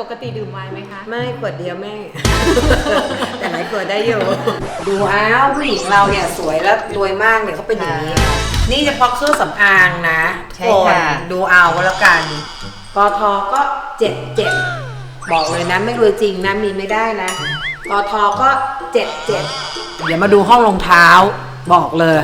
ปกติดื่มไวน์ไหมคะ ไม่ขวดเดียวแม่ แต่หลายขวดได้อยู่ ดูอ้าวผู้หญิงเราเนี่ยสวยและรวยมากเนี่ยเขาเป็นอย่างนี้ นี่เฉพาะเครื่องสำอางนะใช่ค่ะ นดูเอาก็แล้วกันกทก็เจ็ดเจ็ดบอกเลยนะไม่รวยจริงนะมีไม่ได้นะกทก็เจ็ดเจ็ดเดี๋ยวมาดูห้องรองเท้าบอกเลย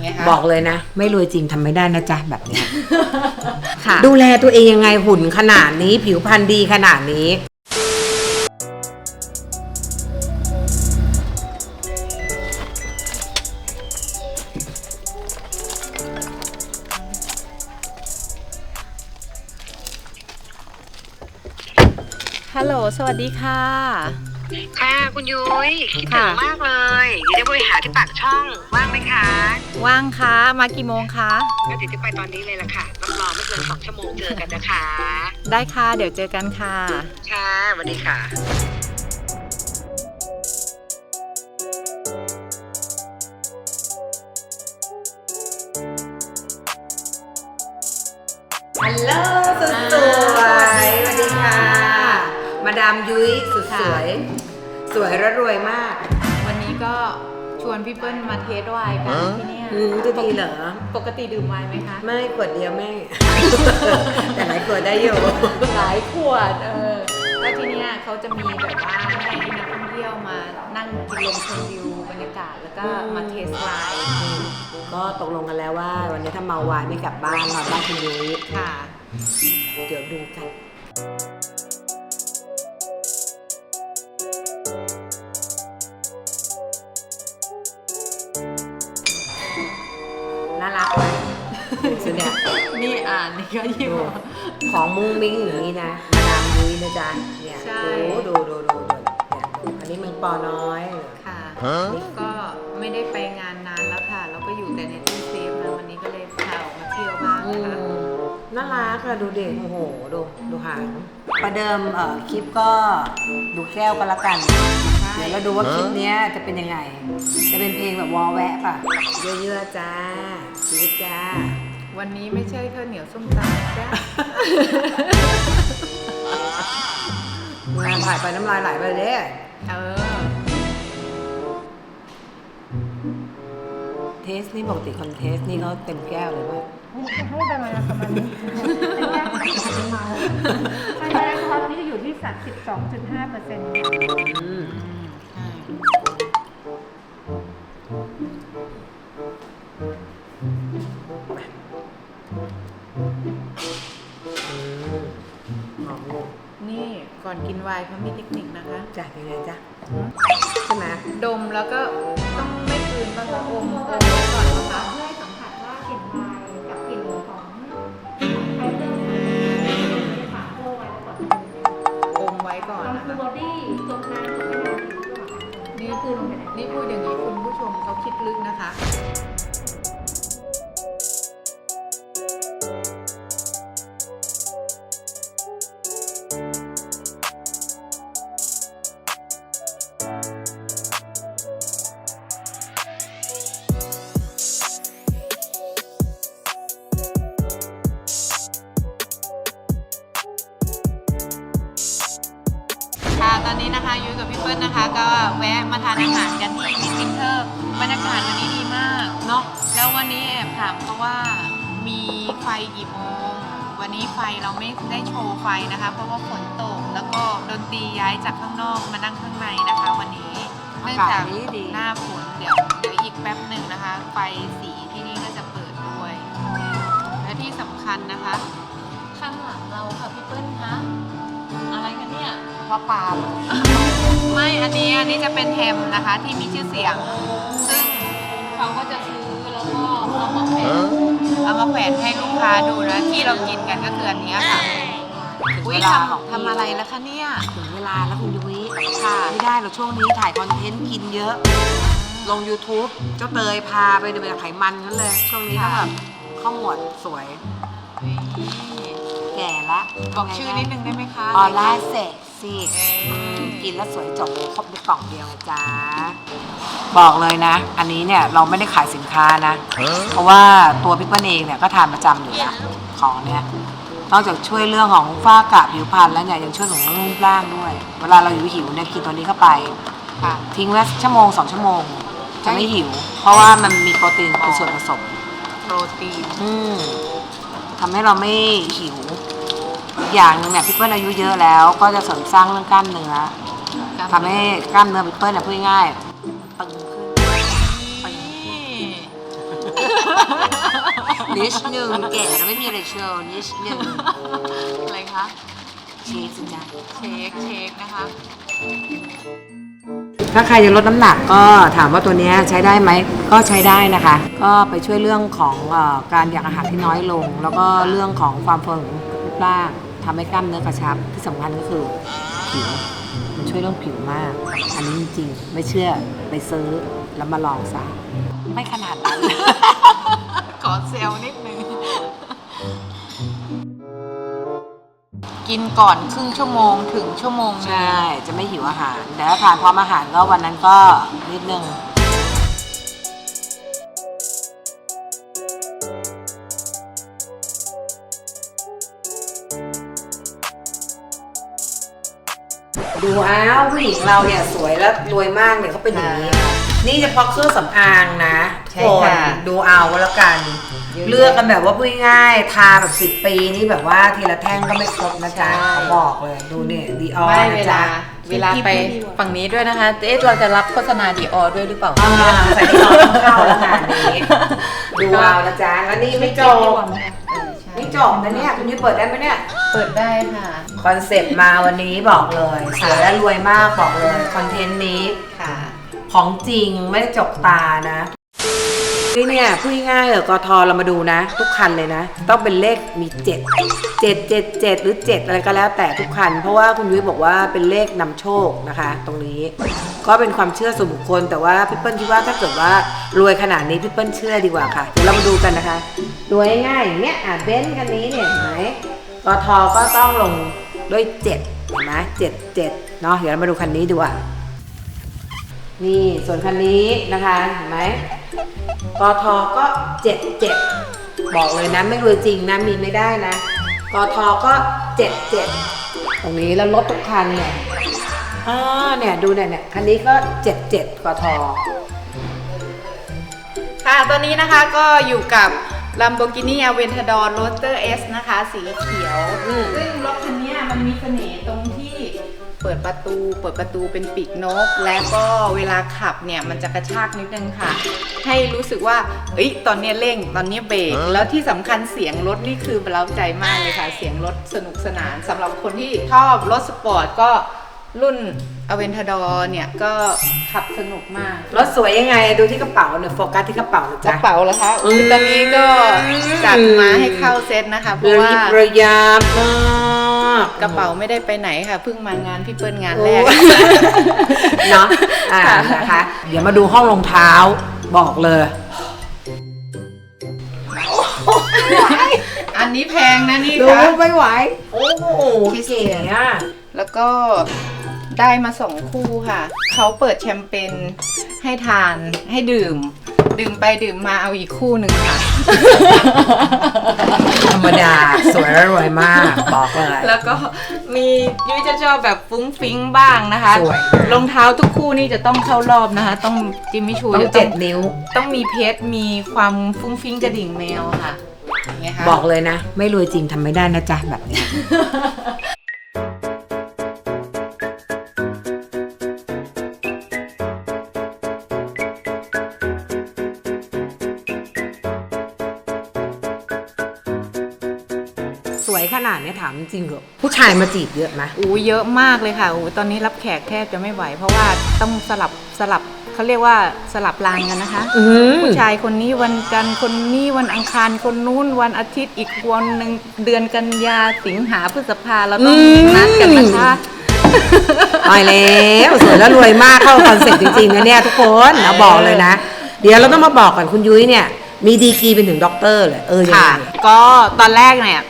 ไงคะบอกเลยนะ ไม่รวยจริงทำไม่ได้นะจ๊ะแบบเนี้ยค่ะ ดูแลตัวเองยังไงหุ่นขนาดนี้ผิวพรรณดีขนาดนี้ ฮัลโหล สวัสดีค่ะ ค่ะ คุณยุ้ยคิดถึค่ะงมากเลยเดี๋ยวจะไปหาที่ปากช่องว่างไหมคะว่างคะมากี่โมงคะงั้นเดี๋ยวจะไปตอนนี้เลยละค่ะรับรองไม่เกินสองชั่วโมงเจอกันนะคะ ได้ค่ะ เดี๋ยวเจอกันค่ะ ค่ะสวัสดีค่ะฮัลโหลสุดสวยสวัสดีค่ะ มาดามยุ้ยสุดสวย สวยและรวยมาก วันนี้ก็ ชวนพี่เปิ้ลมาเทสไวน์กันที่เนี่ยอืมจะดีเหรอ ปกติดื่มไวน์ไหมคะ ไม่ขวดเดียวแม่ แต่หลายขวดได้อยู่ หลายขวดเออแล้วที่เนี่ยเขาจะมีแบบว่าให้นักท่องเที่ยวมานั่งกินลมชมวิวบรรยากาศแล้วก็มาเทสไวน์ก็ตกลงกันแล้วว่า วันนี้ถ้าเมาวายไม่กลับบ้านนอนบ้านคุณยุ้ยค่ะ เดี๋ยวดูกัน สุดเนี่ย นี่อ่านนี่ก็ยิ้มดูของมุ้งมิ้งอย่างนี้นะมาดามยุ้ยนะจ๊ะเนี่ยใช่ ดูดูดูดูดูเนี่ยดูอันนี้มึงปอน้อยค่ะ ก็ไม่ได้ไปงานนานแล้วค่ะ แล้วก็อยู่แต่ในตู้เซฟนะวันนี้ก็เลยพาออกมาเที่ยวบ้างอืนะคะ มน่ารักอะดูเด็กโอ้โหดูดูหางประเดิมเอ่อคลิปก็ดูแก้วก็แล้วกัน เดี๋ยวเราดูว่าคลิปเนี้ยจะเป็นยังไง จะเป็นเพลงแบบวอลแวะป่ะเยอะๆจ้าชีวิตจ้า วันนี้ไม่ใช่ข้าวเหนียวส้มตำจ้ะงานถ่ายไปน้ำลายไหลไปเลยเด้เออ เทสนี่ปกติคนเทสนี่เขาเต็มแก้วเลยป่ะให้ประมาณประมาณนี้เป็นแก้วของสีเมาไฟแอลกอฮอล์นี้จะอยู่ที่ 32.5เปอร์เซ็นต์อืมใช่ ก่อนกินไวน์เขามีเทคนิคนะคะ จ้ะยังไงจ้ะใช่ไหมดมแล้วก็ต้องไม่กลืนบ้างก็อมอมไว้ก่อนนะคะ เพื่อให้สัมผัสว่ากลิ่นไวน์กับกลิ่นของไอเทมในฝาโคไว้ก่อนอมไว้ก่อนเรานะคือคะบอดี้จมน้ำจมไม่น้ำอยู่ระหว่างการนี่ก็คือลงไปไหน นี่พูดอย่างนี้คุณผู้ชมเขาคิดลึกนะคะค่ะ มาทานอาหารกันที่มิสซินเทอร์บรรยากาศวันนี้ดีมากเนาะแล้ววันนี้แอบถามเขาว่ามีไฟกี่โมงวันนี้ไฟเราไม่ได้โชว์ไฟนะคะ เพราะว่าฝนตกแล้วก็ดนตรีย้ายจากข้างนอกมานั่งข้างในนะคะ วันนี้เนื่องจากหน้าฝนเดี๋ยวเดี๋ยวอีกแป๊บหนึ่งนะคะ ไฟสีที่นี่ก็จะเปิดด้วย และที่สำคัญนะคะ ข้างหลังเราค่ะพี่เปิ้ลคะอะไรกันเนี่ยพ่อปาล์ม ไม่ อันนี้อันนี้จะเป็นแฮมนะคะที่มีชื่อเสียง ซึ่งเขาก็จะซื้อแล้วก็เอามาแขวนเอามาแขวนให้ลูกค้าดูนะ ที่เรากินกันก็คืออันเนี้ยค่ะ อุ้ยทำทำอะไรแล้วคะเนี่ย ถึงเวลาแล้วคุณยุ้ยค่ะ ไม่ได้หรอกช่วงนี้ถ่ายคอนเทนต์กินเยอะ ลง YouTube เจ้าเตยพาไปเดินไปไขมันนั้นเลย ช่วงนี้ต้องแบบข้าวหมวดสวย แก่ละบอกชื่อนิดนึงได้ไหมคะ ออร่าเซ็กซี่ เออกินแล้วสวยจบครบในกล่องเดียวนะจ้า บอกเลยนะ อันนี้เนี่ยเราไม่ได้ขายสินค้านะ เพราะว่าตัวพี่เปิ้ลเองเนี่ยก็ทานประจำอยู่แล้วของเนี่ยนอกจากช่วยเรื่องของฝ้ากระผิวพรรณแล้วเนี่ยยังช่วยของเรื่องรูปร่างด้วย เวลาเราหิวหิวๆเนี่ยกินตัวนี้เข้าไปค่ะทิ้งไว้ชั่วโมงสองชั่วโมง จะไม่หิว เพราะว่ามันมีโปรตีนเป็นส่วนผสม โปรตีนอืมทำให้เราไม่หิว อีกอย่างหนึ่งเนี่ยพี่เปิ้ลอายุเยอะแล้ว ก็จะเสริมสร้างเรื่องกล้ามเนื้อทำให้กล้ามเนื้อพี่เปิ้ลเนี่ยพูดง่ายๆตึงขึ้นนิดนึงเก๋แล้วไม่มีอะไรโชว์นิดนึงอะไรคะเชฟสิจ๊ะเชคเชคนะคะ ถ้าใครจะลดน้ำหนักก็ถามว่าตัวเนี้ยใช้ได้ไหมก็ใช้ได้นะคะ ก็ไปช่วยเรื่องของเออการอยากอาหารที่น้อยลง แล้วก็เรื่องของความเฟิร์มของรู ปร่างทำให้กล้ามเนื้อกระชับที่สำคัญก็คือผิว มันช่วยเรื่องผิวมาก อันนี้จริงๆ ไม่เชื่อไปซื้อแล้วมาลองซะไม่ขนาดนั้น ขอเซลนิดนึง กินก่อนครึ่งชั่วโมงถึงชั่วโมงหนึ่ง ใช่ จะไม่หิวอาหาร แต่ถ้าทานพร้อมอาหารก็วันนั้นก็นิดนึง ดูอ้าวผู้หญิงเราเนี่ยสวยและรวยมากเนี่ยเขาเป็นอย่างนี้ นี่เฉพาะเครื่องสำอางนะทุกใช่คนค่ะดูเอาก็แล้วกันเยอะๆเลือกกันแบบว่าพูดง่ายๆทาแบบสิบปีนี่แบบว่าทีละแท่งก็ไม่ครบนะจ๊ะใช่เขาบอกเลยดูเนี่ยดีออไม่นะเวจ๊ะลาเวลาไปฝั่งนี้ด้วยนะคะ เอ๊ะเราจะรับโฆษณาดีออด้วยหรือเปล่าอ่าใส่ดีออต้องเข้าแล้วงานนี้ ดูเอานะจ๊ะแล้วนี่ไม่จบ เออใช่ไม่จบนะเนี่ยคุณนี่เปิดได้ไหมเนี่ย เปิดได้ค่ะ คอนเซปต์มาวันนี้บอกเลยสวยและรวยมากบอกเลย คอนเทนต์นี้ค่ะ ของจริงไม่ได้จกตานะ นี่เนี่ยพูดง่ายๆเออกทเรามาดูนะ ทุกคันเลยนะ ต้องเป็นเลขมีเจ็ดเจ็ดเจ็ดเจ็ดหรือเจ็ดอะไรก็แล้วแต่ทุกคัน เพราะว่าคุณยุ้ยบอกว่าเป็นเลขนำโชคนะคะ ตรงนี้ก็เป็นความเชื่อส่วนบุคคล แต่ว่าพี่เปิ้ลคิดว่าถ้าเกิดว่ารวยขนาดนี้พี่เปิ้ลเชื่อดีกว่าค่ะเดี๋ยวเรามาดูกันนะคะรวยง่ายๆอย่างเนี้ยอะเบนซ์คันนี้เนี่ยเห็นไหมกทก็ต้องลงด้วยเจ็ดเห็นไหมเจ็ดเจ็ดเนาะเดี๋ยวเรามาดูคันนี้ดีกว่านี่ส่วนคันนี้นะคะเห็นไหม กทก็เจ็ดเจ็ดบอกเลยนะไม่รวยจริงนะมีไม่ได้นะกทก็เจ็ดเจ็ดตรงนี้แล้วรถทุกคันเนี่ยอ่าเนี่ยดูเนี่ยเนี่ยคันนี้ก็เจ็ดเจ็ดกทค่ะตอนนี้นะคะก็อยู่กับ Lamborghini Aventador Roadster S นะคะ สีเขียวอืมซึ่งรถคันเนี้ยมันมีเสน่ห์ตรงที่ เปิดประตูเปิดประตูเป็นปีกนก และก็เวลาขับเนี่ยมันจะกระชากนิดนึงค่ะ ให้รู้สึกว่าเอ้ยตอนเนี้ยเร่งตอนเนี้ยเบรกแล้วที่สำคัญเสียงรถนี่คือเร้าใจมากเลยค่ะ เสียงรถสนุกสนานสำหรับคนที่ชอบรถสปอร์ตก็รุ่น Aventador เนี่ยก็ขับสนุกมาก รถสวยยังไงดูที่กระเป๋าเนี่ยโฟกัสที่กระเป๋านะกระจ๊ะเป๋าเหรอคะอุ้ยตอนนี้ก็จัดมาให้เข้าเซตนะคะ เพราะว่าระยิบระยาบมากกระเป๋าไม่ได้ไปไหนค่ะเพิ่งมางานพี่เปิ้ลงานแรกเนาะอ่านะคะ เดี๋ยวมาดูห้องรองเท้าบอกเลย อันนี้แพงนะนี่ดูค่ะไม่ไหว โอ้โหเก๋อะแล้วก็ได้มาสองคู่ค่ะ เขาเปิดแชมเปญให้ทานให้ดื่ม ดื่มไปดื่มมาเอาอีกคู่หนึ่งค่ะ ธรรมดา สวยและรวยมาก บอกเลย แล้วก็มียุ้ยจะชอบแบบฟุ้งฟิ้งบ้างนะคะสวย รองเท้าทุกคู่นี่จะต้องเข้ารอบนะคะ ต้องจิมมี่ชูต้องจะเจ็ดนิ้ว ต้องมีเพชรมีความฟุ้งฟิ้งกระดิ่งแมวค่ะอย่างเงี้ยค่ะบอกเลยนะ ไม่รวยจริงทำไม่ได้นะจ๊ะแบบเนี้ยาดเนี้ยถามจริงเหรอผู้ชายมาจีบเยอะไหมอู้เยอะมากเลยค่ะอู้ตอนนี้รับแขกแทบจะไม่ไหว เพราะว่าต้องสลับสลับเขาเรียกว่าสลับรางกันนะคะ อืมผู้ชายคนนี้วันจันทร์คนนี้วันอังคารคนนู้นวันอาทิตย์อีกวันหนึ่งเดือนกันยาสิงหาพฤษภาเราต้องนัดกันนะคะตายแล้วสวยแล้วรวยมากเข้าคอนเซ็ปต์จริงๆนะเนี่ยทุกคนนะบอกเลยนะ เดี๋ยวเราต้องมาบอกกันคุณยุ้ยเนี่ย มีดีกรีเป็นถึงด็อกเตอร์เลยเออยังค่ะ ไง ก็ตอนแรกเนี่ย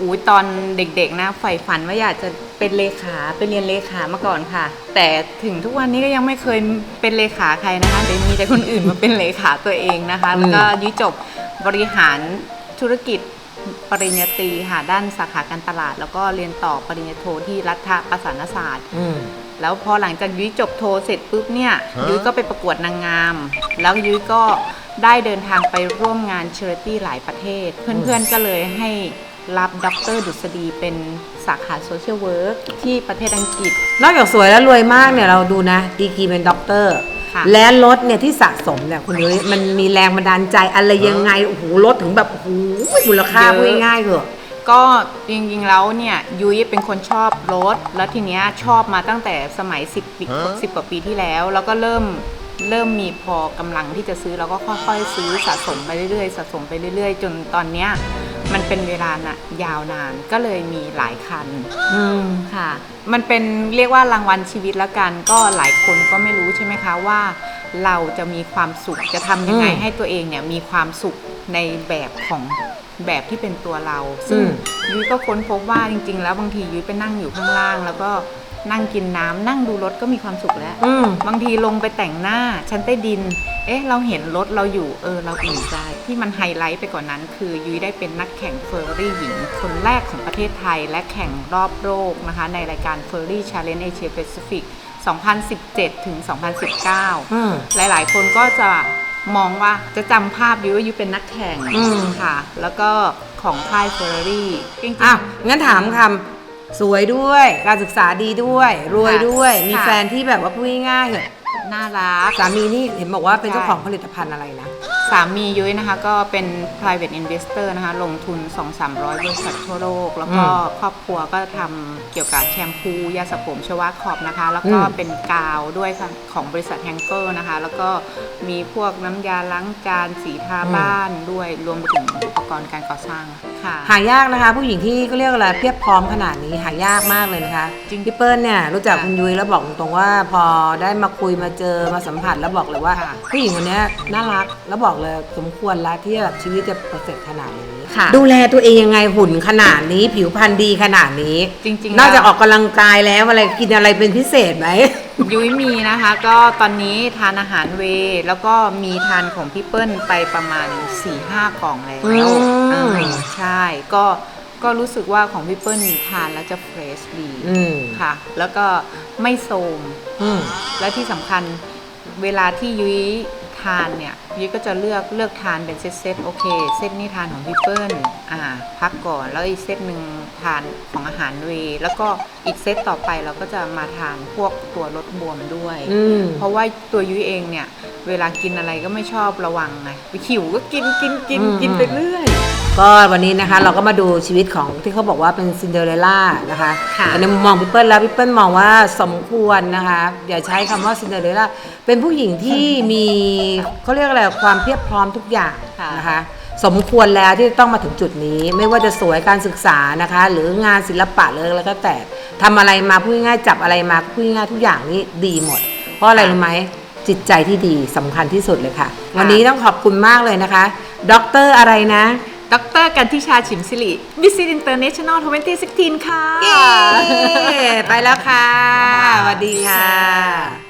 อู้ตอนเด็กๆนะใฝ่ฝันว่าอยากจะเป็นเลขาไปเรียนเลขามาก่อนค่ะ แต่ถึงทุกวันนี้ก็ยังไม่เคยเป็นเลขาใครนะคะแต่มีแต่คนอื่นมาเป็นเลขาตัวเองนะคะ แล้วก็ยุ้ยจบบริหารธุรกิจปริญญาตรีค่ะด้านสาขาการตลาด แล้วก็เรียนต่อปริญญาโทที่รัฐประศาสนศาสตร์อืมแล้วพอหลังจากยุ้ยจบโทเสร็จปุ๊บเนี่ยยุ้ยก็ไปประกวดนางงาม แล้วยุ้ยก็ได้เดินทางไปร่วมงานเช r ริตี้หลายประเทศ เพื่อนๆก็เลยให้ รับด็อกเตอร์ดุษฎีเป็นสาขาโซเชียลเวิร์กที่ประเทศอังกฤษ นอกจากสวยแล้วรวยมากเนี่ยเราดูนะดีกรีเป็นด็อกเตอร์ ค่ะ และรถเนี่ยที่สะสมเนี่ยคุณยุ้ยมันมีแรงบันดาลใจอะไรยังไงโอ้โหรถถึงแบบโอ้โหมูลค่าพูดง่ายๆเถอะ ก็จริงๆแล้วเนี่ยยุ้ยเป็นคนชอบรถ แล้วทีเนี้ยชอบมาตั้งแต่สมัย 10ปี10 กว่าปีที่แล้ว แล้วก็เริ่มเริ่มมีพอกำลังที่จะซื้อแล้วก็ค่อยๆ ซื้อสะสมไปเรื่อยๆ สะสมไปเรื่อยๆ จนตอนเนี้ยมัน เป็นเวลานะยาวนานก็เลยมีหลายคันอืมค่ะ มันเป็นเรียกว่ารางวัลชีวิตแล้วกัน ก็หลายคนก็ไม่รู้ใช่ไหมคะว่า เราจะมีความสุขจะทำยังไงอืมให้ตัวเองเนี่ยมีความสุขในแบบของแบบที่เป็นตัวเรา ซึ่งอืม ยุ้ยก็ค้นพบว่าจริง ๆ แล้วบางทียุ้ยไปนั่งอยู่ข้างล่างแล้วก็ นั่งกินน้ำนั่งดูรถก็มีความสุขแล้ว อืม บางทีลงไปแต่งหน้าชั้นใต้ดิน เอ๊ะ เราเห็นรถเราอยู่ เออ เราอิ่มใจ ที่มันไฮไลท์ไปกว่านั้น คือยุ้ยได้เป็นนักแข่งเฟอร์รี่หญิง คนแรกของประเทศไทยและแข่งรอบโลกนะคะ ในรายการ f u r r y Challenge Asia Pacific 2017 ถึง 2019 อืม หลาย ๆ คนก็จะมองว่าจะจำภาพยุ้ยว่ายุ้ยเป็นนักแข่งอืม ค่ะ แล้วก็ของค่ายเฟอร์รี่จริงๆอ้าวงั้นถามคำ สวยด้วยการศึกษาดีด้วย รวยด้วย ค่ะ มีแฟนที่แบบว่าพูดง่ายๆเถอะน่ารัก สามีนี่เห็นบอกว่าเป็นใช่เจ้าของผลิตภัณฑ์อะไรนะ สามียุ้ยนะคะก็เป็น private investor นะคะ ลงทุน 2-300 บริษัททั่วโลก แล้วก็อืมครอบครัวก็ทำเกี่ยวกับแชมพู ยาสระผมชวาขอบนะคะ แล้วก็อืม เป็นกาวด้วยค่ะของบริษัทแฮงเกอร์นะคะ แล้วก็มีพวกน้ำยาล้างจานสีทาบ้านด้วยรวมไปถึงอุปกรณ์การก่อสร้างค่ะ หายากนะคะ ผู้หญิงที่ก็เรียกอะไรเพียบพร้อมขนาดนี้หายากมากเลยนะคะจริงพี่เปิ้ลเนี่ยรู้จักค่ะคุณยุ้ยแล้วบอกตรงๆว่า พอได้มาคุยมาเจอมาสัมผัสแล้วบอกเลยว่า ค่ะ ผู้หญิงคนเนี้ยน่ารักแล้วบอกเลยสมควรแล้วที่แบบชีวิตจะประเสริฐขนาดนี้ ค่ะ ดูแลตัวเองยังไงหุ่นขนาดนี้ผิวพรรณดีขนาดนี้จริงๆนอกจากแล้ว ออกกำลังกายแล้วอะไรกินอะไรเป็นพิเศษไหม ยุ้ยมีนะคะก็ตอนนี้ทานอาหารเวย์แล้วก็มีทานของพี่เปิ้ลไปประมาณ4-5กล่องแล้วอืม อ่าใช่ก็ก็รู้สึกว่าของพี่เปิ้ลทานแล้วจะเฟรชดีอืมค่ะ แล้วก็ไม่โทรมอืม และที่สำคัญเวลาที่ยุ้ยทานเนี่ยยุ้ยก็จะเลือกเลือกทานเป็นเซตเซตๆโอเค เซตนี้ทานของพี่เปิ้ลอ่า พักก่อนแล้วอีกเซตหนึ่งทานของอาหารเวย์แล้วก็อีกเซตต่อไปเราก็จะมาทานพวกตัวลดบวมด้วย อืม เพราะว่าตัวยุ้ยเองเนี่ย เวลากินอะไรก็ไม่ชอบระวังไงไปหิวก็กินกินกินอืม กินไปเรื่อย ก็วันนี้นะคะเราก็มาดูชีวิตของที่เขาบอกว่าเป็นซินเดอเรลล่านะคะค่ะแต่ในมุมมองพี่เปิ้ลแล้วพี่เปิ้ลมองว่าสมควรนะคะอย่าใช้คำว่าซินเดอเรลล่าเป็นผู้หญิงที่มีเขาเรียกอะไรความเพียบพร้อมทุกอย่างค่ะนะคะ สมควรแล้วที่จะต้องมาถึงจุดนี้ ไม่ว่าจะสวยการศึกษานะคะ หรืองานศิลปะเลยแล้วก็แต่ทำอะไรมาพูดง่ายๆจับอะไรมาพูดง่ายๆทุกอย่างนี้ดีหมด เพราะอะไรรู้ไหมจิตใจที่ดีสำคัญที่สุดเลยค่ะ วันนี้ต้องขอบคุณมากเลยนะคะด็อกเตอร์อะไรนะ ดรกันทิชาฉิมสิริบิซิตอินเตอร์เนชั่นแนลทเวนตี้สิกทีนค่ะไปแล้วค่ะสวัสดีค่ะ